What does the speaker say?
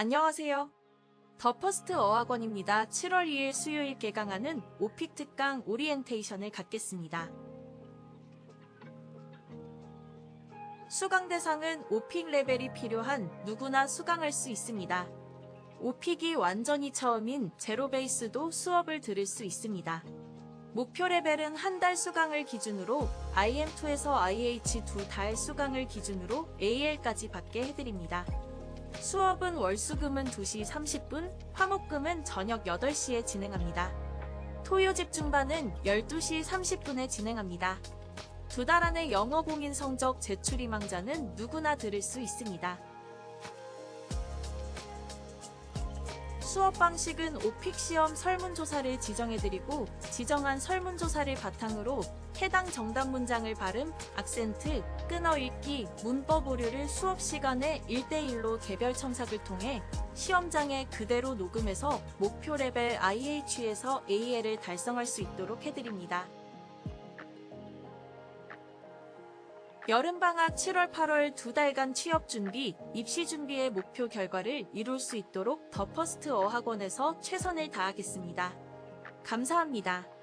안녕하세요. 더 퍼스트 어학원입니다. 7월 2일 수요일 개강하는 오픽 특강 오리엔테이션을 갖겠습니다. 수강 대상은 오픽 레벨이 필요한 누구나 수강할 수 있습니다. 오픽이 완전히 처음인 제로 베이스도 수업을 들을 수 있습니다. 목표 레벨은 한 달 수강을 기준으로 IM2에서 IH 두달 수강을 기준으로 AL까지 받게 해드립니다. 수업은 월수금은 2시 30분, 화목금은 저녁 8시에 진행합니다. 토요 집 중반은 12시 30분에 진행합니다. 두 달 안에 영어 공인 성적 제출 희망자는 누구나 들을 수 있습니다. 수업 방식은 오픽 시험 설문조사를 지정해드리고 지정한 설문조사를 바탕으로 해당 정답 문장을 발음, 악센트, 끊어읽기, 문법 오류를 수업 시간에 1대1로 개별 첨삭을 통해 시험장에 그대로 녹음해서 목표 레벨 IH에서 AL을 달성할 수 있도록 해드립니다. 여름방학 7월 8월 두 달간 취업 준비, 입시 준비의 목표 결과를 이룰 수 있도록 더 퍼스트 어학원에서 최선을 다하겠습니다. 감사합니다.